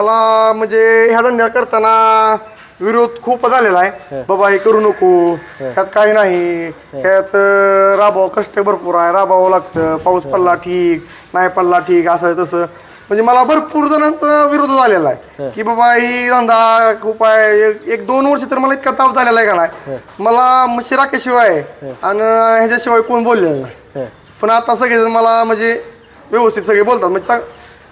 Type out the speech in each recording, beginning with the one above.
मला म्हणजे ह्या धंद्या करताना विरोध खूप झालेला आहे. बाबा हे करू नको. त्यात काही नाही. त्यात राबावं कष्ट भरपूर आहे. राबावं लागतं. पाऊस पडला ठीक नाही पडला ठीक असं तसं. म्हणजे मला भरपूर जणांचा विरोध झालेला आहे. की बाबा ही धंदा खूप आहे. एक- एक दोन वर्ष तर मला इतका ताप झालेला आहे का नाही? मला राखेशिवाय आणि ह्याच्याशिवाय कोण बोललेलं नाही. पण आता सगळेजण मला म्हणजे व्यवस्थित सगळे बोलतात. म्हणजे चांग-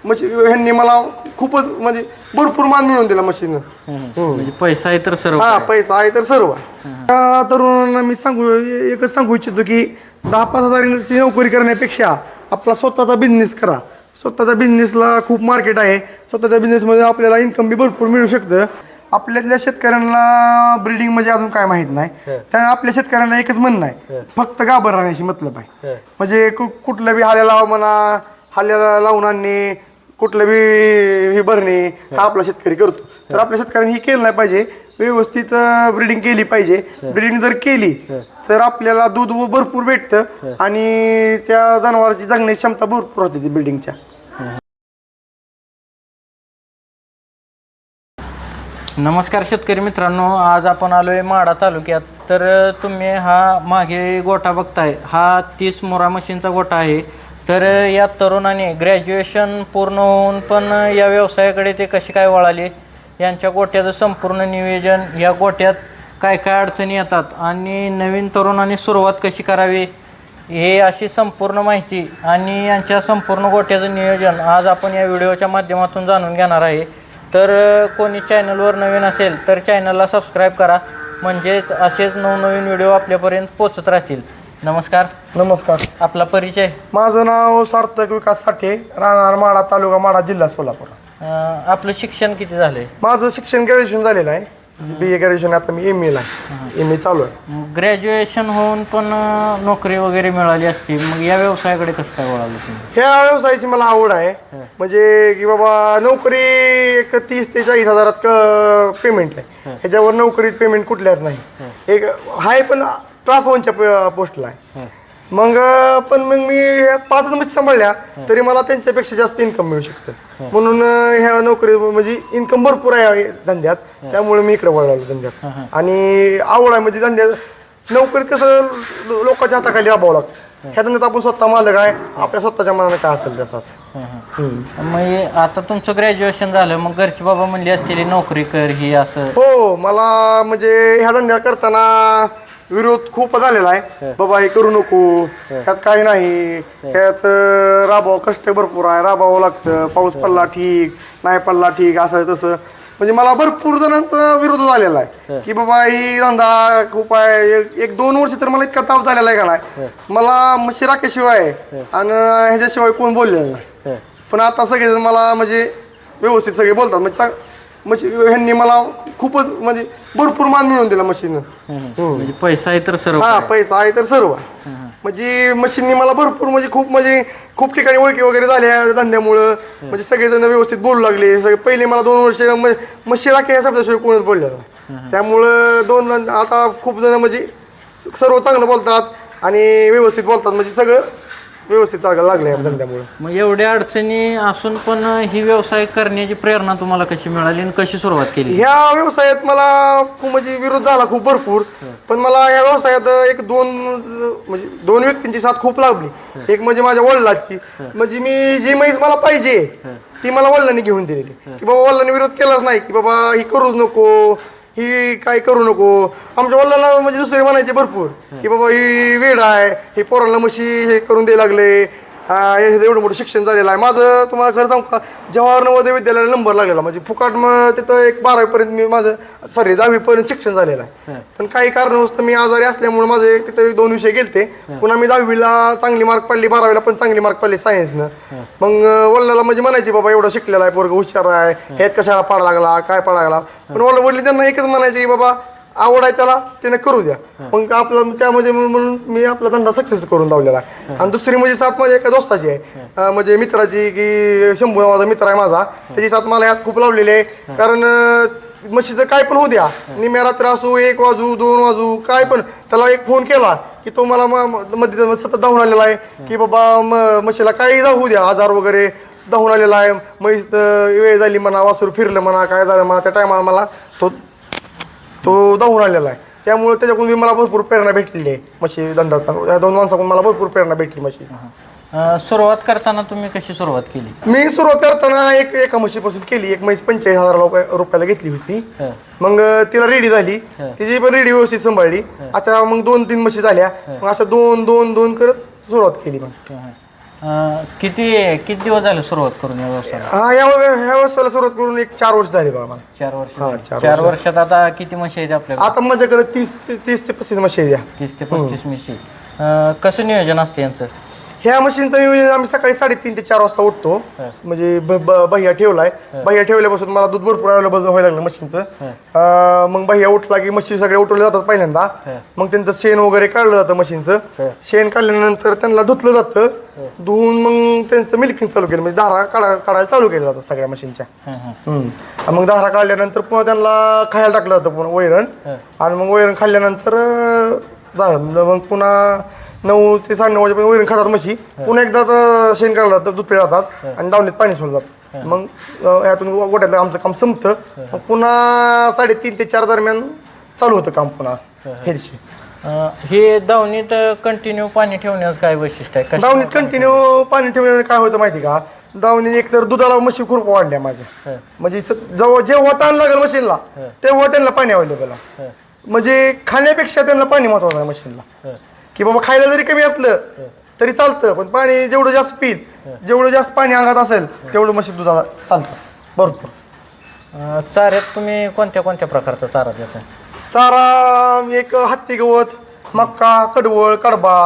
म्हशी ह्यांनी मला खूपच म्हणजे भरपूर मान मिळवून दिला मशीनं. म्हणजे पैसा आहे तर सर्व. हा पैसा आहे तर सर्व. त्या तरुणांना मी सांगू एकच सांगू इच्छितो की दहा पाच हजाराची नोकरी करण्यापेक्षा आपला स्वतःचा बिझनेस करा. स्वतःच्या बिझनेसला खूप मार्केट आहे. स्वतःच्या बिझनेसमध्ये आपल्याला इन्कम बी भरपूर मिळू शकतं. आपल्यातल्या शेतकऱ्यांना ब्रीडिंग म्हणजे अजून काय माहीत नाही. त्या आपल्या शेतकऱ्यांना एकच म्हणणं आहे. फक्त गाभण राहण्याची मतलब आहे. म्हणजे कुठलं बी हाल्या लावा म्हणा हाल्याला लावून आणणे कुठलं बी हे भरणे हा आपला शेतकरी करतो. तर आपल्या शेतकऱ्यांनी हे केलं नाही पाहिजे. व्यवस्थित ब्रिडिंग केली पाहिजे. ब्रिडिंग जर केली तर आपल्याला दूध भरपूर भेटतं आणि त्या जनावरांची जगण्याची क्षमता भरपूर होते ती ब्रिडिंगच्या नमस्कार शेतकरी मित्रांनो. आज आपण आलोय माडा तालुक्यात. तर तुम्ही हा मागे गोठा बघताय. हा तीस मोरा मशीनचा गोठा आहे. तर या तरुणाने ग्रॅज्युएशन पूर्ण होऊन पण या व्यवसायाकडे ते कसे काय वळाले? यांच्या गोठ्याचं संपूर्ण नियोजन या गोठ्यात काय काय अडचणी येतात आणि नवीन तरुणाने सुरुवात कशी करावी? हे अशी संपूर्ण माहिती आणि यांच्या संपूर्ण गोठ्याचं नियोजन आज आपण या व्हिडिओच्या माध्यमातून जाणून घेणार आहे. तर कोणी चॅनलवर नवीन असेल तर चॅनलला सबस्क्राईब करा. म्हणजेच असेच नवनवीन व्हिडिओ आपल्यापर्यंत पोचत राहतील. नमस्कार. नमस्कार. आपला परिचय? माझं नाव सार्थक विकास साठे राहणार माडा तालुका माडा जिल्हा सोलापूर. अ, आपलं शिक्षण किती झालंय? माझं शिक्षण ग्रॅज्युएशन झालेलं आहे. बी ए ग्रॅज्युएशन आता मी एम एला एम ए चालू आहे. ग्रॅज्युएशन होऊन पण अ, नोकरी वगैरे मिळाली असती. मग या व्यवसायाकडे कसं काय वळालं तुम्ही? ह्या व्यवसायाची मला आवड आहे. म्हणजे की बाबा नोकरी एक तीस ते चाळीस हजारात पेमेंट आहे. ह्याच्यावर नोकरीत पेमेंट कुठल्याच नाही. एक हाय पण क्लास वनच्या पोस्टला आहे. मग पण मग मी ह्या पाच नंबर सांभाळल्या तरी मला त्यांच्यापेक्षा जास्त इन्कम मिळू शकतं. म्हणून ह्या नोकरी म्हणजे इन्कम भरपूर आहे धंद्यात. त्यामुळे मी इकडे वळलो धंद्यात. आणि आवड आहे म्हणजे धंद्यात नोकरीत कसं लोकांच्या हाताखाली राबावं लागतं. ह्या धंद्यात आपण स्वतः मालक आहे आपल्या स्वतःच्या मनाने काय असेल तसं असं. मग आता तुमचं ग्रॅज्युएशन झालं मग घरचे बाबा म्हणले असतील नोकरी कर ही असं. हो मला म्हणजे ह्या धंद्या करताना विरोध खूप झालेला आहे. बाबा हे करू नको. त्यात काही नाही. त्यात राबावं कष्ट भरपूर आहे. राबावं लागतं. पाऊस पडला ठीक नाही पडला ठीक असं तसं. म्हणजे मला भरपूर जणांचा विरोध झालेला आहे. की बाबा ही धंदा खूप आहे. एक- एक दोन वर्ष तर मला इतका ताप झालेला आहे का नाही. मला म्हशी राखेशिवाय आणि ह्याच्याशिवाय कोण बोललेलं नाही. पण आता सगळेजण मला म्हणजे व्यवस्थित सगळे बोलतात. म्हणजे चांग- मशी ह्यांनी मला खूपच म्हणजे भरपूर मान मिळवून दिला मशीनं. म्हणजे पैसा आहे तर सर्व. हा पैसा आहे तर सर्व. आहे. म्हणजे मशीननी मला भरपूर म्हणजे खूप म्हणजे खूप ठिकाणी ओळखी वगैरे झाल्या धंद्यामुळं. म्हणजे सगळेजण व्यवस्थित बोलू लागले. सगळे पहिले मला दोन वर्ष म- म्हशी राखे या शब्दाशिवाय कोणच बोललेलं त्यामुळं दोन आता खूप जण म्हणजे स- सर्व चांगलं बोलतात आणि व्यवस्थित बोलतात. म्हणजे सगळं व्यवस्थित चालायला लागलं या धंद्यामुळं मग एवढ्या अडचणी असून पण ही व्यवसाय करण्याची प्रेरणा तुम्हाला कशी मिळाली आणि कशी सुरुवात केली? ह्या व्यवसायात मला खूप म्हणजे विरोध झाला खूप भरपूर पण मला ह्या व्यवसायात एक दोन म्हणजे दोन व्यक्तींची साथ खूप लाभली एक म्हणजे माझ्या वडिलाची. म्हणजे मी जी म्हैस मला पाहिजे ती मला वडिलांनी घेऊन दिलेली. की बाबा वडिलांनी विरोध केलाच नाही की बाबा ही करूच नको ही काय करू नको. आमच्या वडिलांना म्हणजे दुसरे म्हणायचे भरपूर की बाबा ही वेड आहे ही पोरांना म्हशी हे करून द्यायला लागले. एवढं मोठं शिक्षण झालेलं आहे. माझं तुम्हाला खरं सांगू का जवाहर नवोदय विद्यालयाला नंबर लागलेला म्हणजे फुकाट मग तिथं एक बारावीपर्यंत मी माझं सॉरी दहावीपर्यंत शिक्षण झालेलं आहे. पण काही कारणास्तव मी आजारी असल्यामुळे माझे तिथं एक दोन विषय गेलते. पुन्हा मी दहावीला चांगली मार्क पडली बारावीला पण चांगली मार्क पडली सायन्सनं. मग वडिलाला म्हणजे म्हणायची बाबा एवढं शिकलेला आहे पोरग हुशार आहे. ह्यात कशाला पाडा लागला काय पाडा लागला? पण वडील त्यांना एकच म्हणायचे की बाबा आवड आहे त्याला त्याने करू द्या. मग आपलं त्यामध्ये म्हणून मी आपला धंदा सक्सेस करून लावलेला. आहे आणि दुसरी म्हणजे साथ माझ्या एका दोस्ताची आहे. म्हणजे मित्राची की शंभू माझा मित्र आहे माझा. त्याची साथ मला यात खूप लावलेली आहे. कारण म्हशीचं काय पण होऊ द्या. निम्या रात्र असू एक वाजू दोन वाजू काय पण. त्याला एक फोन केला की तो मला मध्ये सतत धावून आलेला आहे. की बाबा म्हशीला काही जाऊ द्या आजार वगैरे धावून आलेला आहे. म्हैस वेळ झाली म्हणा वासूर फिरलं म्हणा काय झालं म्हणा त्या टायमाला मला तो तो धावून आलेला आहे. त्यामुळे त्याच्याकडून मी मला भरपूर प्रेरणा भेटलेली आहे म्हशी धंदा या दोन माणसाकडून मला भरपूर प्रेरणा भेटली म्हशी. अं, सुरुवात करताना तुम्ही कशी सुरुवात केली? मी सुरुवात करताना एक एका म्हशीपासून केली. एक म्हैस पंचेचाळीस हजार रुपये रुपयाला घेतली होती. हं. मग तिला रेडी झाली. तिची पण रेडी व्यवस्थित सांभाळली. आता मग दोन तीन म्हशी झाल्या. मग असं दोन दोन दोन करत सुरुवात केली मग. अं, किती किती दिवस झाले सुरुवात करून या व्यवसायाला? हा या ह्या वर्षाला सुरुवात करून एक चार वर्ष झाली बघा मला चार वर्ष हा. चार चार वर्षात आता किती म्हशी आहेत आपल्याकडे? आता माझ्याकडे तीस तीस ते पस्तीस म्हशी आहेत या. तीस ते पस्तीस म्हशी. अं, कसं नियोजन असते यांचं? ह्या मशीनचं नियोजन आम्ही सकाळी साडेतीन ते चार वाजता उठतो. म्हणजे बह्या ठेवलाय. बह्या ठेवल्यापासून मला दूध भरपूर अवेलेबल व्हायला लागलं मशीनचं. मग बह्या उठला की मशी सगळे उठवले जातात पहिल्यांदा. मग त्यांचं शेण वगैरे काढलं जातं मशीनचं. शेण काढल्यानंतर त्यांना धुतलं जातं. धुवून मग त्यांचं मिल्किंग चालू केलं. म्हणजे धारा काढा काढायला चालू केलं जातं सगळ्या मशीनच्या. मग धारा काढल्यानंतर पुन्हा त्यांना खायला टाकलं जातं पुन्हा वैरण. आणि मग वैरण खाल्ल्यानंतर मग पुन्हा नऊ ते साडे नऊ वाजेपर्यंत वैरण खातात म्हशी. पुन्हा एकदा तर शेण काढलं जातं धुतले जातात आणि दावणीत पाणी सोडलं जातं मग यातून गोट्यातलं आमचं काम संपतं. मग पुन्हा साडेतीन ते चार दरम्यान चालू होतं काम पुन्हा हे. दिवशी. अं, हे दावणीत कंटिन्यू पाणी ठेवण्याचं काय वैशिष्ट्य आहे? कशा- दावणीत कंटिन्यू पाणी ठेवल्याने काय होतं माहिती का? दावणीत एक तर दुधाला म्हशी खूप वाढल्या माझ्या. म्हणजे स- जेव्हा जेव्हा ताण लागेल मशीनला तेव्हा त्यांना पाणी अवेलेबल आहे. म्हणजे खाण्यापेक्षा त्यांना पाणी महत्वाचं आहे मशीनला. हं. की बाबा खायला जरी कमी असलं तरी चालतं पण पाणी जेवढं जास्त पिल जेवढं जास्त पाणी अंगात असेल तेवढं मशीन दुधाला चालतं. भरपूर. अं, चाऱ्यात तुम्ही कोणत्या कोणत्या प्रकारचा चारा देता? चारा एक हत्ती गवत मक्का कडवळ कडबा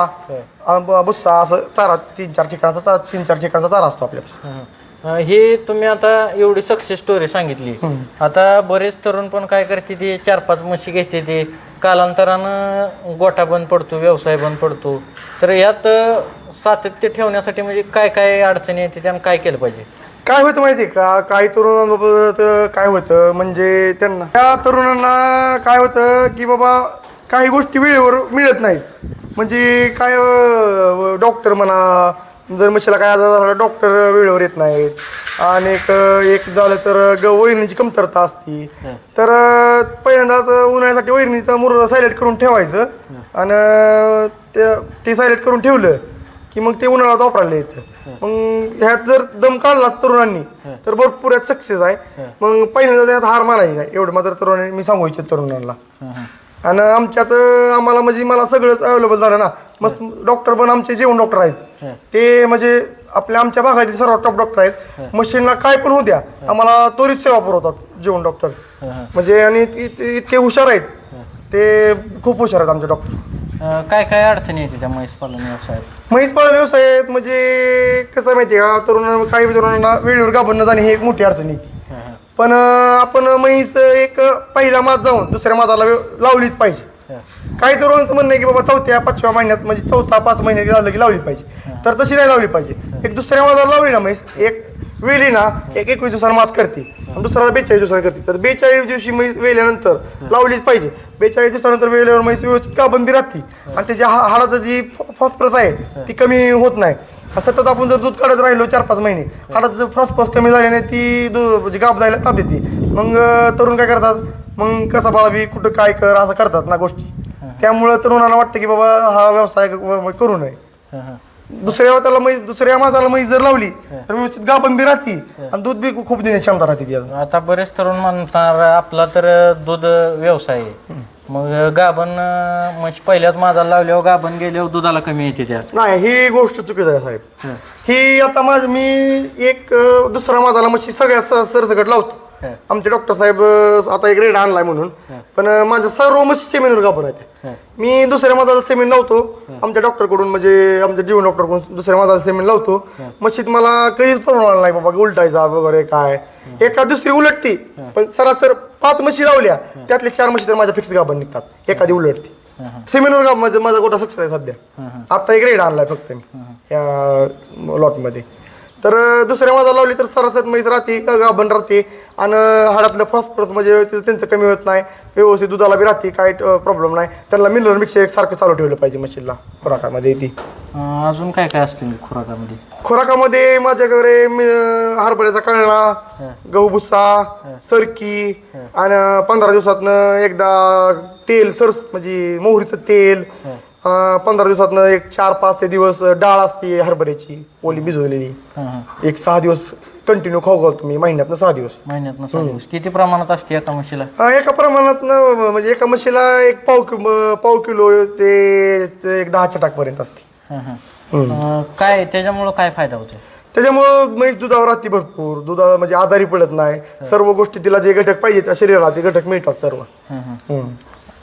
अ, ब- बुस्सा असं चारा तीन चार ठिकाणाचा तीन चार ठिकाणाचा चारा असतो आपल्यापाशी. हं. अं, हे तुम्ही आता एवढी सक्सेस स्टोरी सांगितली. आता बरेच तरुण पण काय करते ते चार पाच म्हशी घेते ते कालांतरानं गोठा बंद पडतो व्यवसाय बंद पडतो. तर यात अं, सातत्य ठेवण्यासाठी म्हणजे काय काय अडचणी येते त्यानं काय केलं पाहिजे? काय होतं माहिती का? काही तरुणांबाबत काय होतं म्हणजे त्यांना त्या तरुणांना काय होतं की बाबा काही गोष्टी वेळेवर मिळत नाहीत. म्हणजे काय डॉक्टर म्हणा जर म्हशीला काय आजार झाला डॉक्टर वेळेवर येत नाहीत. आणि एक झालं तर ग वैरणीची कमतरता असती. तर पहिल्यांदाच उन्हाळ्यासाठी वैरणीचं मुर सायलेट करून ठेवायचं. आणि ते- ते सायलेट करून ठेवलं की मग ते उन्हाळ्यात वापरायला येतं. मग ह्यात जर दम काढलाच तरुणांनी तर भरपूर यात सक्सेस आहे. मग पहिल्यांदा त्यात हार मारायची नाही. एवढं मात्र तरुणांनी मी सांगू इच्छित तरुणांना. आणि आमच्यात आम्हाला म्हणजे मला सगळंच अवेलेबल झालं ना. मस्त डॉक्टर पण आमचे जेवण डॉक्टर आहेत. ते म्हणजे आपल्या आमच्या भागातील सर्व टॉप डॉक्टर आहेत. मशीनला काय पण होऊ द्या आम्हाला त्वरित सेवा पुरवतात जेवण डॉक्टर म्हणजे आणि इतके हुशार आहेत. ते खूप हुशार आहेत आमचे डॉक्टर अं, काय काय अडचणी येते त्या म्हैस पालन व्यवसायात? म्हैस पालन व्यवसायात म्हणजे कसं आहे माहिती आहे का तरुण काही तरुणांना वेळेवर न जाणे ही एक मोठी अडचण येते. पण अं, आपण म्हैस एक पहिला मात जाऊन दुसऱ्या माताला लावलीच पाहिजे. काही तरुणांचं म्हणणं आहे की बाबा चौथ्या पाचव्या महिन्यात म्हणजे चौथा पाच महिने की लावली पाहिजे. तर तशी नाही लावली पाहिजे. एक दुसऱ्या माताला लावली ना म्हैस एक वेली ना एक एकवीस दिवसाला मात करते. आणि दुसऱ्याला बेचाळीस दिवसाला करते. तर बेचाळीस दिवशी म्हैस वेल्यानंतर लावलीच पाहिजे. बेचाळीस दिवसानंतर वेळेवर म्हैस म्हणजे व्यवस्थित काबंदी राहते. आणि त्याच्या हा- हाडाचं जी फॉस्फरस आहे ती कमी होत नाही. सतत आपण जर दूध काढत राहिलो चार पाच महिने हाडाचं फॉस्फरस कमी झाल्याने ती दूध म्हणजे गाप जायला ताप देते. मग तरुण काय करतात? मग कसा बाळावी कुठं काय कर असं करतात ना गोष्टी. त्यामुळं तरुणांना वाटतं की बाबा हा व्यवसाय करू नये. हं, हं. दुसऱ्या त्याला म्हैस दुसऱ्या माताला म्हैस जर लावली तर व्यवस्थित गाभण बी राहते आणि दूध बी खूप देण्याची क्षमता राहते ती. आता बरेच तरुण म्हणणार आपला तर दूध व्यवसाय आहे. मग गाभण अं, म्हशी पहिल्याच माझा लावल्यावर गाभण गेल्यावर दुधाला कमी येते त्या नाही ही गोष्ट चुकीच आहे साहेब. ही. आता माझ मी एक अं, दुसरा माझा म्हशी सगळ्या स- सरसकट लावतो. आमचे डॉक्टर साहेब आता एक रेड आणलाय म्हणून. पण अं, माझ्या सर्व सेमिनर गाभर आहेत. मी दुसऱ्या माझा सेमिन लावतो. आमच्या डॉक्टरकडून म्हणजे आमच्या जीवन डॉक्टरकडून दुसऱ्या माझा सेमिन लावतो. म्हशीत मला कधीच प्रॉब्लेम आला नाही बाबा उलटायचा वगैरे काय. एका दुसरी उलटती पण सरासर पाच म्हशी लावल्या त्यातले चार म्हशी तर माझ्या फिक्स गाभण निघतात. एखादी उलटती. सेमिनर गाभ माझा माझा गोटा सक्सेस आहे सध्या. आता एक रेड आणलाय फक्त मी. या लॉटमध्ये तर दुसऱ्या माझा लावली तर सरासर म्हैस राहते का गाभण राहते? आणि हाडातलं फॉस्फरस म्हणजे त्यांचं कमी होत नाही. व्यवस्थित दुधाला बी राहते काही प्रॉब्लेम नाही. त्यांना मिनरल मिक्सर एक सारखं चालू ठेवलं पाहिजे मशीनला खुराकामध्ये ती. अजून काय काय असतं खुराकामध्ये? खुराकामध्ये माझ्याकडे हरभऱ्याचा कळणा गहू भुस्सा सरकी आणि पंधरा दिवसातनं एकदा तेल सरस म्हणजे मोहरीचं तेल पंधरा दिवसातनं एक चार पाच ते दिवस डाळ असते हरभऱ्याची ओली भिजवलेली. हां हां. एक सहा दिवस कंटिन्यू खाऊ घालतो मी महिन्यातनं सहा दिवस. महिन्यात सहा दिवस. किती प्रमाणात असते एका म्हशीला? अं, एका प्रमाणात म्हणजे एका म्हशीला एक पाव कि पाव किलो ते ते एक दहा चटाकपर्यंत असते. हां हां. अं, काय त्याच्यामुळं काय फायदा होतो त्याच्यामुळं म्हैस दुधावर राहते भरपूर दुधा म्हणजे आजारी पडत नाही. सर्व गोष्टी तिला जे घटक पाहिजे त्या शरीराला ते घटक मिळतात सर्व. हां हां. हम्म.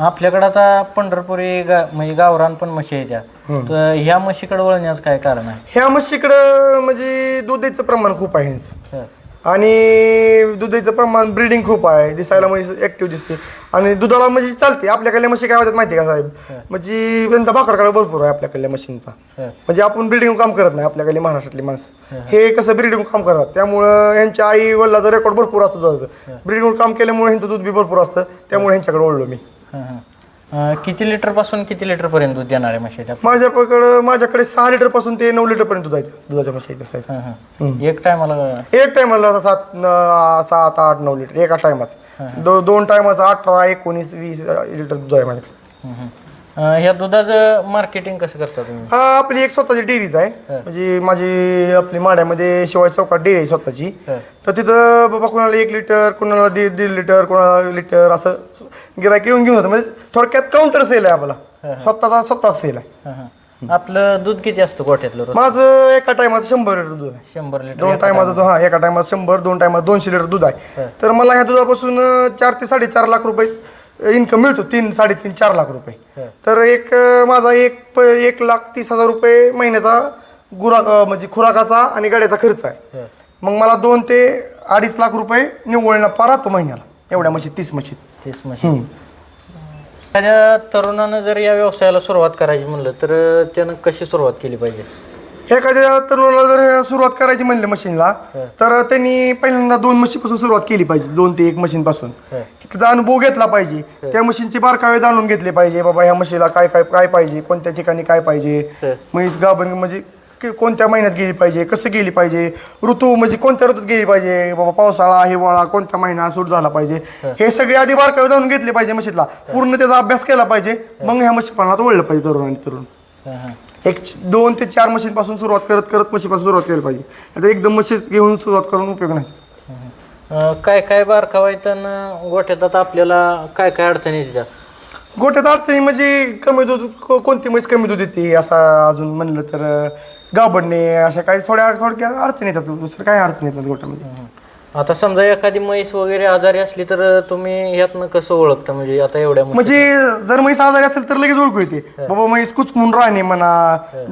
आपल्याकडे आता पंढरपुरी गा म्हणजे गावरान पण म्हशी आहेत त्या तर ह्या म्हशीकडे वळण्याचं काय कारण आहे? ह्या म्हशीकडं म्हणजे दुधाचं प्रमाण खूप आहे. ह्यांचं. हं. आणि दुधाचं प्रमाण ब्रिडिंग खूप आहे. दिसायला म्हैस ऍक्टिव्ह दिसते. आणि दुधाला म्हणजे चालते. आपल्याकडल्या म्हशी काय होतात माहिती आहे का साहेब? म्हणजे त्यांचा भाकडकाळ भरपूर आहे आपल्याकडल्या म्हशींचा. हं. म्हणजे आपण ब्रिडिंग काम करत नाही आपल्याकडे महाराष्ट्रातली माणसं. हे कसं ब्रिडिंग काम करतात? त्यामुळं यांच्या आई वडिलाचं रेकॉर्ड भरपूर असतं दुधाचं. ब्रिडिंग काम केल्यामुळे ह्यांचं दूध बी भरपूर असतं. त्यामुळे ह्यांच्याकडे ओढलो मी. हं, हं. अं, किती लिटरपासून किती लिटर पर्यंत दूध देणार आहे म्हशी त्या? माझ्याकडं माझ्याकडे सहा लिटरपासून ते नऊ लिटर पर्यंत दूध आहे दुधाच्या म्हशी आहेत साहेब. हं, हं. एक टायमाला एक टायमाला सात न- सात आठ नऊ लिटर एका टायमाचं. दो दोन टायमाचं अठरा एकोणीस वीस लिटर दूध आहे माझ्याकडे. अं, ह्या दुधाचं मार्केटिंग कसं करता तुम्ही? हा आपली एक स्वतःची डेअरीज आहे. म्हणजे माझी आपली माड्यामध्ये शिवाय चौकात डेअरी आहे स्वतःची. हं. तर तिथं बाबा कोणाला एक लिटर कोणाला दीड दीड लिटर कोणाला लिटर असं गिरायक येऊन घेऊन जातं म्हणजे थोडक्यात काउंटर सेल आहे आपला. स्वतःचा स्वतःच सेल आहे. हं, हं. आपलं दूध किती असतं गोठ्यातलं रोज? माझं एका टायमाचं शंभर लिटर दूध आहे. शंभर लिटर दोन टायमाचं दूध हा एका टायमात शंभर दोन टायमात दोनशे लिटर दूध आहे. तर मला ह्या दुधापासून अं, चार ते साडेचार लाख रुपये इन्कम मिळतो तीन साडेतीन चार लाख रुपये. तर एक अं, माझा एक प- एक लाख तीस हजार रुपये महिन्याचा गुरा अं, म्हणजे खुराकाचा आणि गाड्याचा खर्च आहे. मग मला दोन ते अडीच लाख रुपये निव्वळ नफा राहतो महिन्याला एवढ्या म्हशीत तीस म्हशीत तीस एखाद्या तरुणानं जर या व्यवसायाला सुरुवात करायची म्हणलं तर त्यानं कशी सुरुवात केली पाहिजे? एखाद्या तरुणाला जर सुरुवात करायची म्हणलं मशीनला तर त्यांनी पहिल्यांदा दोन मशीनपासून सुरुवात केली पाहिजे दोन ते एक मशीन पासून त्याचा अनुभव घेतला पाहिजे. त्या मशीनचे बारकावे जाणून घेतले पाहिजे बाबा ह्या मशीनला काय काय काय पाहिजे कोणत्या ठिकाणी काय पाहिजे. म्हैस गाभण म्हणजे कोणत्या महिन्यात गेली पाहिजे कसं गेली पाहिजे ऋतू म्हणजे कोणत्या ऋतूत गेली पाहिजे बाबा पावसाळा हिवाळा कोणत्या महिना सूट झाला पाहिजे. हे. सगळे आधी बारकावे जाणून घेतले पाहिजे मशीनला. पूर्ण त्याचा अभ्यास केला पाहिजे मग ह्या मशीनपणात वळलं पाहिजे तरुण आणि तरुण. एक दोन ते चार मशीन पासून सुरुवात करत करत मशीन पासून सुरुवात केली पाहिजे. आता एकदम मशीन घेऊन सुरुवात करून उपयोग नाही. अं, काय काय बारकावा आहेत आणि गोठ्यात आता आपल्याला काय काय अडचणी येतात गोठ्यात अडचणी म्हणजे कमी दूध को- कोणती म्हैस कमी दूध येते असं अजून म्हणलं तर अं, गाभडणे अशा काही थोड्या थोडक्या अडचणी येतात. दुसरं काही अडचणी येतात गोठ्यामध्ये. आता समजा एखादी म्हैस वगैरे आजारी असली तर तुम्ही यातनं कसं ओळखता? म्हणजे आता एवढ्या म्हणजे जर म्हैस आजारी असेल तर लगेच ओळखू येते. बाबा म्हैस कुचमून राहणे म्हणा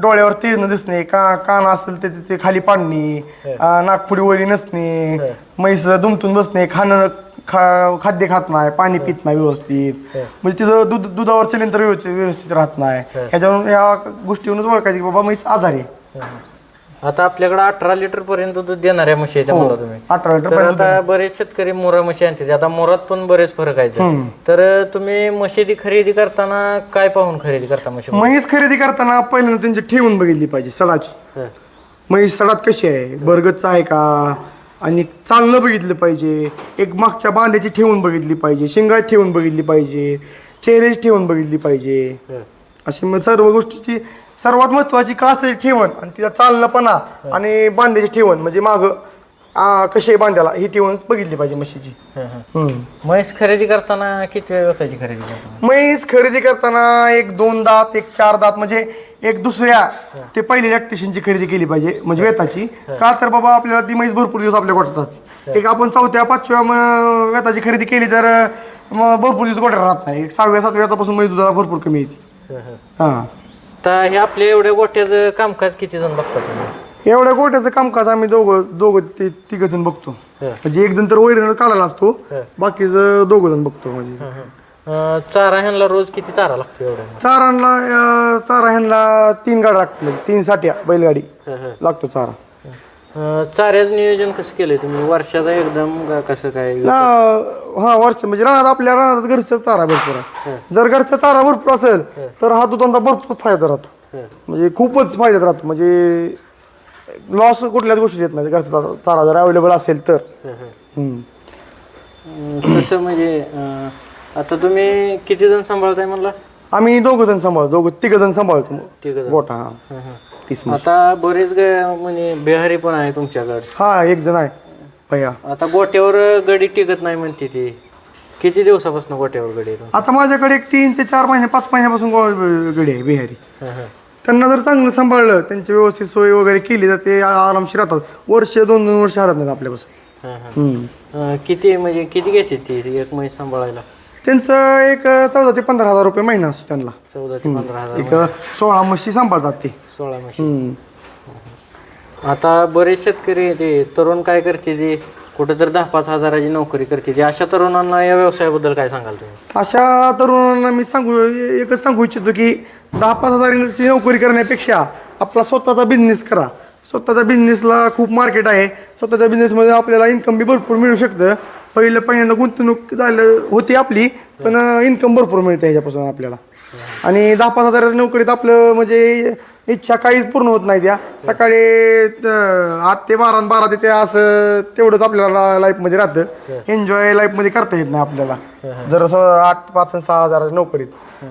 डोळ्यावर तेज न दिसणे का कान असेल ते ते खाली पाडणे अं, नाकपुडी वरी नसणे म्हैस दुमतून बसणे खाणं खा खाद्य खात नाही पाणी पित नाही व्यवस्थित. म्हणजे तिचं दूध दुधावर चलन तर व्यवस्थित व्यवस्थित राहत नाही. ह्याच्यावरून ह्या गोष्टीवरून ओळखायची की बाबा म्हैस आजारी आहे. आता आपल्याकडे अठरा लिटर पर्यंत दूध देणाऱ्या म्हशी आहेत म्हणला तुम्ही. अठरा लिटर तर आता बरेच शेतकरी मोरा म्हशी आणतात. आता मोरात पण बरेच फरक आहेत. तर तुम्ही म्हशी खरेदी करताना काय पाहून खरेदी करता म्हशी? म्हैस खरेदी करताना पहिल्यांदा त्यांची ठेवून बघितली पाहिजे सडाची. हं. म्हैस सडात कशी आहे? बरगतचं आहे का? आणि चालणं बघितलं पाहिजे. एक मागच्या बांध्याची ठेवून बघितली पाहिजे. शिंगात ठेवून बघितली पाहिजे. चेहऱ्याची ठेवून बघितली पाहिजे. हं. अशी मग सर्व गोष्टीची सर्वात महत्वाची कासाची ठेवण आणि तिचा चालणंपणा आणि बांध्याची ठेवण म्हणजे माग कशी आहे बांध्याला ही ठेवण बघितली पाहिजे म्हशीची. म्हैस खरेदी करताना किती व्यवसायाची खरेदी करता म्हैस खरेदी करताना एक दोन दात एक चार दात म्हणजे एक दुसऱ्या ते पहिल्या लॅक्टेशनची खरेदी केली पाहिजे म्हणजे वेताची. का तर बाबा आपल्याला ती म्हैस भरपूर दिवस आपल्या गोठ्यात राहते. एक आपण चौथ्या पाचव्या वेताची खरेदी केली तर मग भरपूर दिवस गोठ्यात राहत नाही. एक सहाव्या सातव्या वेतापासून म्हैस दुधाला भरपूर कमी येते. हां. तर हे आपल्या एवढ्या गोट्याचं कामकाज किती जण बघता तुम्ही एवढ्या गोठ्याचं कामकाज आम्ही दोघं दोघं ते तिघ जण बघतो हं. म्हणजे एक जण तर वैरण काढायला असतो हं. बाकीचं दोघं जण बघतो म्हणजे. अं, चारा ह्यांना रोज किती चारा लागतो एवढ्या चारांना अं, चारा ह्यांना तीन गाड्या लागतात म्हणजे तीन साठ्या बैलगाडी. लागतो चारा चाऱ्याचं नियोजन कसं केलंय तुम्ही? वर्षाचा एकदम का कसं काय? ना हा वर्ष म्हणजे रानात आपल्या रानात घरचा चारा भरपूर आहे. जर घरचा चारा भरपूर असेल तर हा दुधांचा भरपूर फायदा राहतो. म्हणजे खूपच फायद्यात राहतो. म्हणजे लॉस कुठल्याच गोष्टी येत नाही. घरचा चारा जर अवेलेबल असेल तर. तसं म्हणजे आता तुम्ही किती जण सांभाळताय म्हणला? आम्ही दोघं जण सांभाळतो. दोघं तिघ जण सांभाळतो. हं, हं. तीस. आता बरेच ग- म्हणजे बिहारी पण आहे तुमच्याकडे हा एक जण आहे भैया आता गोट्यावर गडी टिकत नाही म्हणते ती किती दिवसापासून गोट्यावर गडी आहे? आता माझ्याकडे एक तीन ते चार महिने पाच महिन्यापासून गो- गडी आहे बिहारी हं, हं. त्यांना जर चांगलं सांभाळलं त्यांची व्यवस्थित सोय वगैरे केली तर ते आरामशीर राहतात वर्ष दोन दोन वर्ष हरत नाहीत आपल्यापासून. हम्म. अं, किती म्हणजे किती घेते ती एक म्हैस सांभाळायला त्यांचं एक चौदा ते पंधरा हजार रुपये महिना असतो त्यांना. चौदा ते पंधरा हजार एक सोळा म्हशी सांभाळतात ते. सोळा म्हशी. हम्म. आता बरेच शेतकरी ते तरुण काय करते ते कुठं तर दहा पाच हजाराची नोकरी करते ते. अशा तरुणांना या व्यवसायाबद्दल काय सांगाल तुम्ही? अशा तरुणांना मी सांगू एकच सांगू इच्छितो की दहा पाच हजाराची नोकरी करण्यापेक्षा आपला स्वतःचा बिझनेस करा. स्वतःच्या बिझनेसला खूप मार्केट आहे. स्वतःच्या बिझनेसमध्ये आपल्याला इन्कम बी भरपूर मिळू शकतं. पहिलं पहिल्यांदा गुंतवणूक झालं होती आपली पण इन्कम भरपूर मिळते ह्याच्यापासून आपल्याला. आणि दहा पाच हजार नोकरीत आपलं म्हणजे इच्छा काहीच पूर्ण होत नाही त्या. सकाळी अं, आठ ते बारा बारा ते ते असं तेवढंच आपल्याला लाईफमध्ये राहतं. एन्जॉय लाईफमध्ये करता येत नाही आपल्याला. जर असं आठ पाच सहा हजार नोकरीत.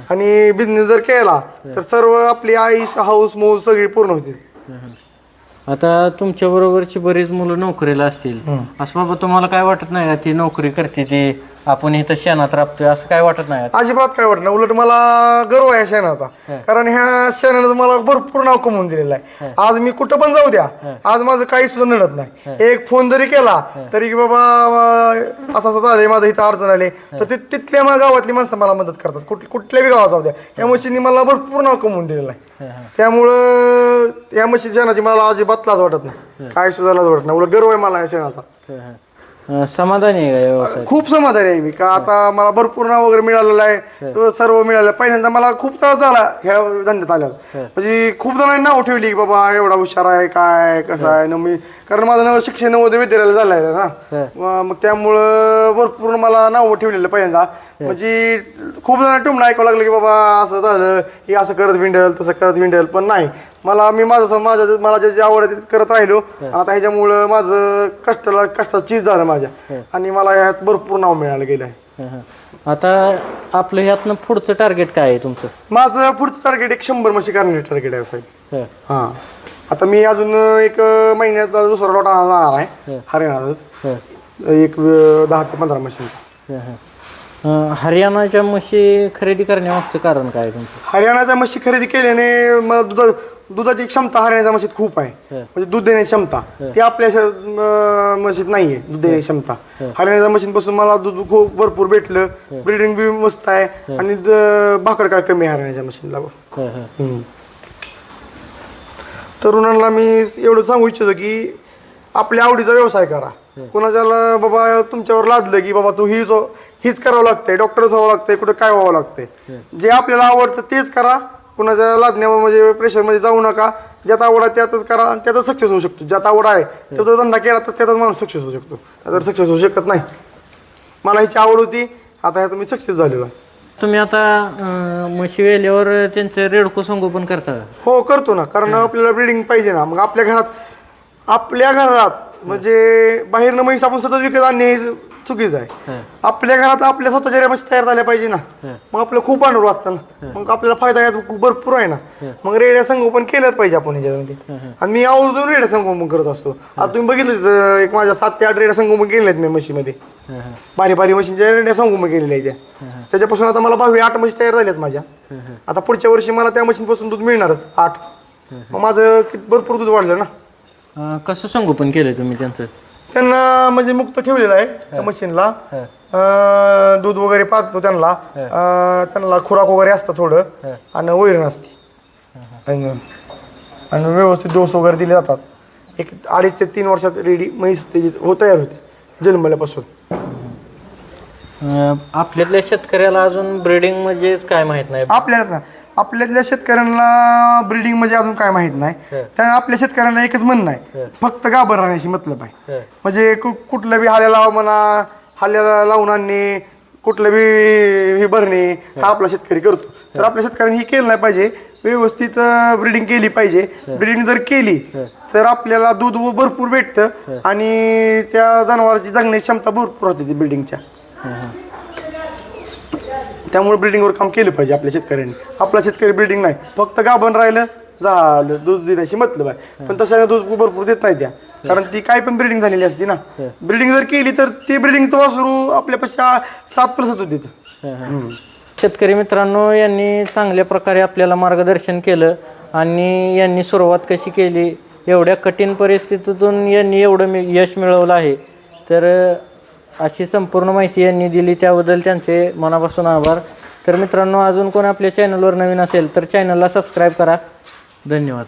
आणि बिझनेस जर केला तर सर्व आपली आईश हाऊस मौज सगळी पूर्ण होते. आता तुमच्या बरोबरची बरीच मुलं नोकरीला असतील. असं बाबा तुम्हाला काय वाटत नाही का ती नोकरी करते ती आपण इथं शेणात राबतोय असं काय वाटत नाही? अजिबात काय वाटत नाही. उलट मला गर्व आहे शेणाचा. कारण ह्या शेणानं मला भरपूर नाव कमवून दिलेलं आहे. आज मी कुठं पण जाऊ द्या आज माझं काही सुद्धा नडत नाही. एक फोन जरी केला तरी की बाबा असं असं झालंय माझं इथं अडचण आली. तर ते तिथल्या माझ्या गावातली माणसं मला मदत करतात. कुठ कुठल्याही गावात जाऊ द्या. या मशीननी मला भरपूर नाव कमवून दिलेलं आहे. त्यामुळं या मशीन शेणाची मला अजिबात लाज वाटत नाही. काय सुद्धा लाज वाटत नाही. उलट गर्व आहे मला या शेणाचा. समाधानी आहे का या व्यवसायात? खूप समाधानी आहे मी. का आता मला भरपूर नाव वगैरे मिळालेलं आहे. तो सर्व मिळालं. पहिल्यांदा मला खूप त्रास झाला ह्या धंद्यात आल्यावर. म्हणजे खूप जणांनी नाव ठेवली की बाबा एवढा हुशार आहे काय कसं आहे? न मी कारण माझं नाव शिक्षण नवोदय विद्यालयाला झालं आहे ना. म- मग त्यामुळं भरपूर मला नाव ठेवलेलं पहिल्यांदा. म्हणजे खूप जणांनी टुमणं ऐकावं लागलं की बाबा असं झालं हे असं करत विंडल तसं करत विंडल पण नाही. मला मी माझं माझं मला जे जे आवड आहे ते करत राहिलो. आता ह्याच्यामुळं माझं कष्टाला कष्टाचं चीज झालं माझ्या. आणि मला यात भरपूर नाव मिळालं गेलं आहे. आता आपलं ह्यातनं पुढचं टार्गेट काय आहे तुमचं? माझं पुढचं टार्गेट एक शंभर म्हशी करण्याचं टार्गेट आहे साहेब. हं, हां. आता मी अजून एक महिन्याचा दुसरा लॉट आणणार आहे हरियाणाचाच हं, एक अं, दहा ते पंधरा मशीनचा हं, हं. अं, हरियाणाच्या म्हशी खरेदी करण्यामागचं कारण काय आहे तुमचं? हरियाणाच्या म्हशी खरेदी केल्याने मला दुधा दुधाची क्षमता हरियाणाच्या म्हशीत खूप आहे. म्हणजे दूध देण्याची क्षमता. ती आपल्या श- म्हशीत नाही आहे दूध देण्याची क्षमता. हरियाणाच्या म्हशींपासून मला दूध खूप भरपूर भेटलं. ब्रिडिंग बी मस्त आहे. आणि द- भाकड काय कमी आहे हरियाणाच्या म्हशींला हं, हं. हम्म. तरुणांना मी एवढं सांगू इच्छितो की आपल्या आवडीचा व्यवसाय करा. कुणाच्याला बाबा तुमच्यावर लादलं की बाबा तू हीच हीच करावं लागतंय डॉक्टरच व्हावं लागतंय कुठं काय व्हावं लागतंय. जे आपल्याला आवडतं तेच करा. कुणाच्या लादण्यावर म्हणजे प्रेशरमध्ये जाऊ नका. ज्यात आवड आहे त्यातच करा आणि त्यातच सक्सेस होऊ शकतो. ज्यात आवड आहे तो जर धंदा केला तर त्यातच माणूस सक्सेस होऊ शकतो. तर सक्सेस होऊ शकत नाही. मला ह्याची आवड होती. आता ह्यात मी सक्सेस झालेलो आहे. तुम्ही आता अं, म्हशी वेल्यावर त्यांचं रेडको संगोपन करता. का? हो करतो ना. कारण आपल्याला ब्रिडिंग पाहिजे ना. मग आपल्या घरात आपल्या घरात म्हणजे बाहेरनं म्हैस आपण सतत विकत आणणे हे चुकीचं आहे. आपल्या घरात आपल्या स्वतःच्या म्हशी तयार झाल्या पाहिजे ना. मग आपलं खूप असतं ना. मग आपल्याला फायदा खूप भरपूर आहे ना. मग रेड्या संगोपन केलंच पाहिजे आपण ह्याच्यामध्ये आणि मी आवर्जून रेड्या संगोपन करत असतो. आता तुम्ही बघितलं एक माझ्या सात ते आठ रेड्या संगोपन केलेल्या आहेत मी म्हशीमध्ये. भारी भारी म्हशींच्या रेड्या संगोपन केलेल्या आहेत त्या. त्याच्यापासून आता मला भावी आठ म्हशी तयार झाल्यात माझ्या. आता पुढच्या वर्षी मला त्या मशीनपासून दूध मिळणारच आठ. मग माझं कित- भरपूर दूध वाढलं ना. कसं संगोपन केलंय तुम्ही त्यांचं? त्यांना म्हणजे मुक्त ठेवलेलं आहे त्या मशीनला. अं, दूध वगैरे पाहतो त्यांना. अं, त्यांना खुराक वगैरे असतं थोडं आणि वैरण असते. आणि आणि व्यवस्थित डोस वगैरे दिले जातात. एक अडीच ते तीन वर्षात रेडी म्हैस त्याची हो तयार होते जन्मल्यापासून. अं, आपल्यातल्या शेतकऱ्याला अजून ब्रिडिंग म्हणजेच काय माहीत नाही. आपल्या आपल्यातल्या शेतकऱ्यांना ब्रीडिंग म्हणजे अजून काय माहीत नाही. त्या आपल्या शेतकऱ्यांना एकच म्हणणं आहे. फक्त गाभण राहण्याची मतलब आहे. म्हणजे कु- कुठलं बी हाल्या लाव म्हणा हाल्याला लावून आणणे कुठलं बी हे भरणे हा. आपला शेतकरी करतो. तर आपल्या शेतकऱ्यांनी हे केलं नाही पाहिजे. व्यवस्थित ब्रिडिंग केली पाहिजे. ब्रिडिंग जर केली तर आपल्याला दूध व भरपूर भेटतं आणि त्या जनावरांची जगण्याची क्षमता भरपूर होते ती ब्रिडिंगच्या त्यामुळे ब्रिडिंगवर काम केलं पाहिजे आपल्या शेतकऱ्यांनी. आपला शेतकरी ब्रिडिंग नाही. फक्त गाभण राहिलं झालं दूध देण्याची मतलब आहे. पण तसं दूध भरपूर देत नाही त्या. कारण ती काय पण ब्रिडिंग झालेली असते ना. ब्रिडिंग जर केली तर ती ब्रिडिंगचं वासरू आपल्यापेक्षा सात प्लस दूध देतं. शेतकरी मित्रांनो यांनी चांगल्या प्रकारे आपल्याला मार्गदर्शन केलं आणि यांनी सुरुवात कशी केली एवढ्या कठीण परिस्थितीतून यांनी एवढं यश मिळवलं आहे. तर अशी संपूर्ण माहिती यांनी दिली. त्याबद्दल त्यांचे मनापासून आभार. तर मित्रांनो अजून कोण आपल्या चॅनलवर नवीन असेल तर चॅनलला सबस्क्राईब करा. धन्यवाद.